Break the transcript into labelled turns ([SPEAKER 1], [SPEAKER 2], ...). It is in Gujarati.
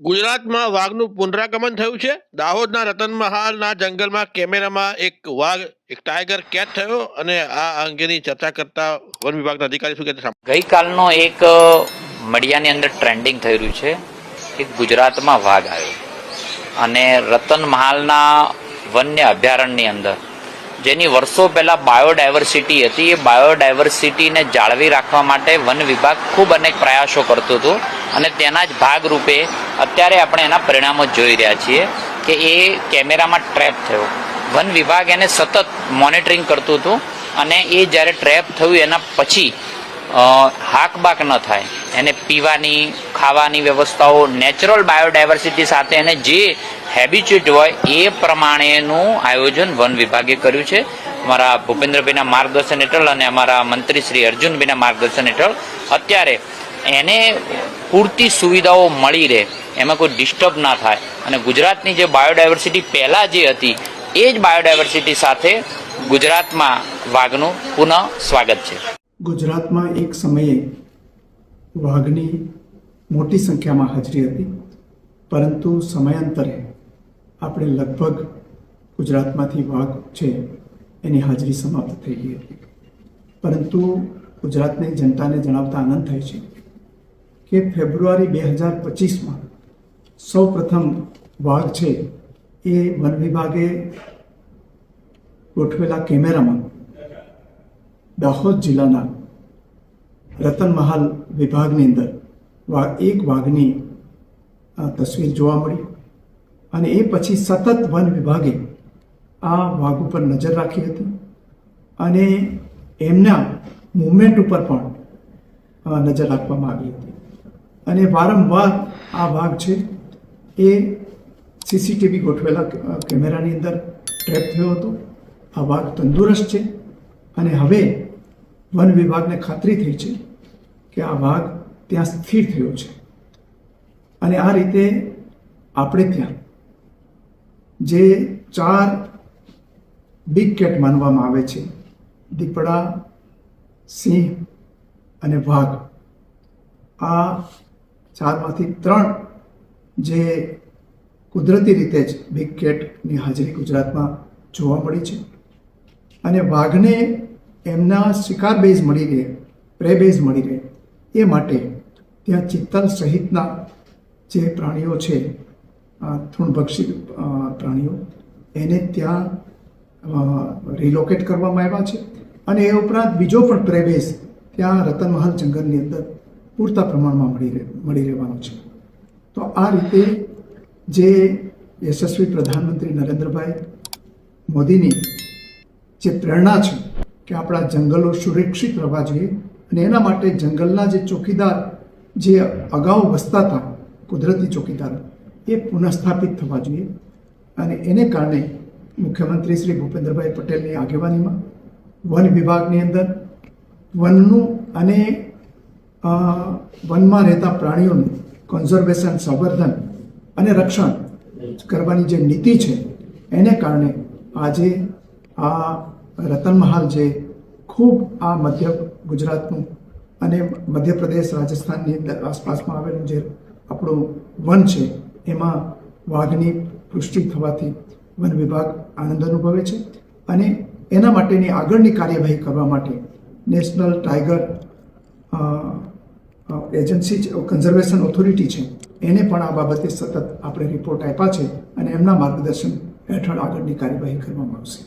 [SPEAKER 1] ગુજરાતમાં વાઘનું પુનરાગમન થયું છે દાહોદના રતનમહાલના જંગલમાં કેમેરામાં એક વાઘ, એક ટાઈગર કેદ થયો અને આ અંગેની ચર્ચા કરતા વન વિભાગના અધિકારી શું કહેતા.
[SPEAKER 2] ગઈકાલનો એક મીડિયાની અંદર ટ્રેન્ડિંગ થઈ રહ્યું છે કે ગુજરાતમાં વાઘ આવ્યો અને રતન મહાલના વન્ય અભયારણ્યની અંદર જેની વર્ષો પહેલા બાયોડાયવર્સિટી હતી. એ બાયોડાયવર્સિટીને જાળવી રાખવા માટે વન વિભાગ ખૂબ અનેક પ્રયાસો કરતું હતું અને તેના જ ભાગરૂપે અત્યારે આપણે એના પરિણામો જોઈ રહ્યા છીએ કે એ કેમેરામાં ટ્રેપ થયો. વન વિભાગ એને સતત મોનિટરિંગ કરતું હતું અને એ જ્યારે ટ્રેપ થયું એના પછી હાકબાક ન થાય. એને પીવાની, ખાવાની વ્યવસ્થાઓ, નેચરલ બાયોડાયવર્સિટી સાથે એને જે હેબિચ્યુટ હોય એ પ્રમાણેનું આયોજન વન વિભાગે કર્યું છે. અમારા ભૂપેન્દ્રભાઈના માર્ગદર્શન હેઠળ અને અમારા મંત્રી શ્રી અર્જુનભાઈના માર્ગદર્શન હેઠળ અત્યારે એને પૂરતી સુવિધાઓ મળી રહે, એમાં કોઈ ડિસ્ટર્બ ના થાય. અને ગુજરાતની જે બાયોડાયવર્સિટી પહેલાં જે હતી, એ જ બાયોડાયવર્સિટી સાથે ગુજરાતમાં વાઘનું પુનઃ સ્વાગત છે.
[SPEAKER 3] ગુજરાતમાં એક સમયે વાઘની મોટી સંખ્યામાં હાજરી હતી, પરંતુ સમયાંતરે આપણે લગભગ ગુજરાતમાંથી વાઘ છે, એની હાજરી સમાપ્ત થઈ ગઈ હતી. પરંતુ ગુજરાતની જનતાને જણાવતા આનંદ થાય છે કે ફેબ્રુઆરી બે હજાર પચીસમાં સૌ પ્રથમ વાઘ છે એ વન વિભાગે ગોઠવેલા કેમેરામાં દાહોદ જિલ્લાના રતનમહાલ વિભાગની અંદર વાઘ એક વાઘની તસવીર જોવા મળી. અને એ પછી સતત વન વિભાગે આ વાઘ ઉપર નજર રાખી હતી. અને એમના મુવમેન્ટ ઉપર પણ નજર રાખવામાં આવી હતી. અને વારંવાર આ વાઘ છે એ સીસીટીવી ગોઠવેલા કેમેરાની અંદર ટ્રેપ થયો હતો. આ વાઘ તંદુરસ્ત છે અને હવે વન વિભાગને ખાતરી થઈ છે કે આ વાઘ ત્યાં સ્થિર થયો છે. અને આ રીતે આપણે ત્યાં જે ચાર બિગ કેટ માનવામાં આવે છે. દીપડા, સિંહ અને વાઘ. આ ચારમાંથી ત્રણ જે કુદરતી રીતે જ બિગ કેટની હાજરી ગુજરાતમાં જોવા મળી છે. અને વાઘને એમના શિકાર બેઝ મળી રહે પ્રે બેઝ મળી રહે, એ માટે ત્યાં ચિત્તલ સહિતના જે પ્રાણીઓ છે તૃણભક્ષી પ્રાણીઓ. એને ત્યાં રિલોકેટ કરવામાં આવ્યા છે. અને એ ઉપરાંત બીજો પણ પ્રવેશ ત્યાં રતનમહાલ જંગલની અંદર પૂરતા પ્રમાણમાં મળી રહે, મળી રહેવાનો છે. તો આ રીતે જે યશસ્વી પ્રધાનમંત્રી નરેન્દ્રભાઈ મોદીની જે પ્રેરણા છે કે આપણા જંગલો સુરક્ષિત રહેવા જોઈએ અને એના માટે જંગલના જે ચોકીદાર જે અગાઉ વસતા હતા, કુદરતી ચોકીદાર એ પુનઃસ્થાપિત થવા જોઈએ. અને એને કારણે મુખ્યમંત્રી શ્રી ભૂપેન્દ્રભાઈ પટેલની આગેવાનીમાં વન વિભાગની અંદર વનનું અને વનમાં રહેતા પ્રાણીઓનું કન્ઝર્વેશન સંવર્ધન અને રક્ષણ કરવાની જે નીતિ છે, એને કારણે આજે આ રતનમહાલ જે ખૂબ આ મધ્ય ગુજરાતનું અને મધ્યપ્રદેશ, રાજસ્થાનની આસપાસમાં આવેલું જે આપણું વન છે એમાં વાઘની પુષ્ટિ થવાથી વન વિભાગ આનંદ અનુભવે છે અને એના માટેની આગળની કાર્યવાહી કરવા માટે national tiger agency conservation authority છે, એને પણ આ બાબતે સતત આપણે રિપોર્ટ આપ્યા છે અને એમના માર્ગદર્શન હેઠળ આગળની કાર્યવાહી કરવામાં આવશે.